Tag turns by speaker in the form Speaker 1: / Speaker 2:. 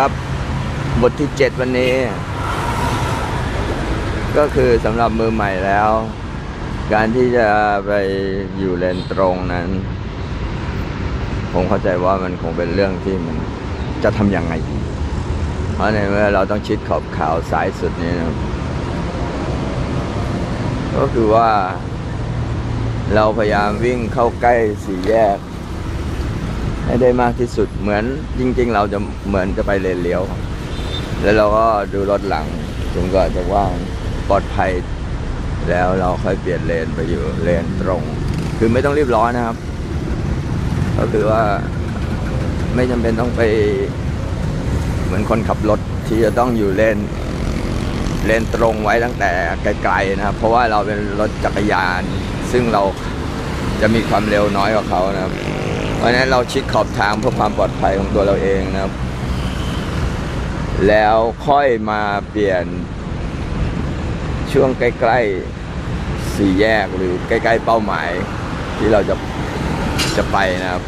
Speaker 1: ครับ บทที่ 7 วันนี้ ก็คือสำหรับมือใหม่แล้ว การที่จะไปอยู่เลนตรงนั้น ผมเข้าใจว่ามันคงเป็นเรื่องที่มันจะทำยังไงดีเพราะในเมื่อเราต้องชิดขอบขาวซ้ายสุดนี้นะก็คือว่า เราพยายามวิ่งเข้าใกล้สี่แยก ให้ได้มากที่สุดเหมือนจริง ๆ เราจะเหมือนจะไปเลนเลี้ยว แล้วเราก็ดูรถหลังจนกว่าจะว่างปลอดภัย แล้วเราค่อยเปลี่ยนเลนไปอยู่เลนตรง คือไม่ต้องรีบร้อนนะครับ ก็คือว่าไม่จำเป็นต้องไปเหมือนคนขับรถที่จะต้องอยู่เลนเลนตรงไว้ตั้งแต่ไกลๆนะครับ เพราะว่าเราเป็นรถจักรยาน ซึ่งเราจะมีความเร็วน้อยกว่าเขานะครับ ราะฉะนั้นเราชิดขอบทางเพื่อความปลอดภัยของตัวเราเองนะครับ แล้วค่อยมาเปลี่ยนช่วงใกล้ๆสี่แยกหรือใกล้ ๆ เป้าหมายที่เราจะจะไปนะครับ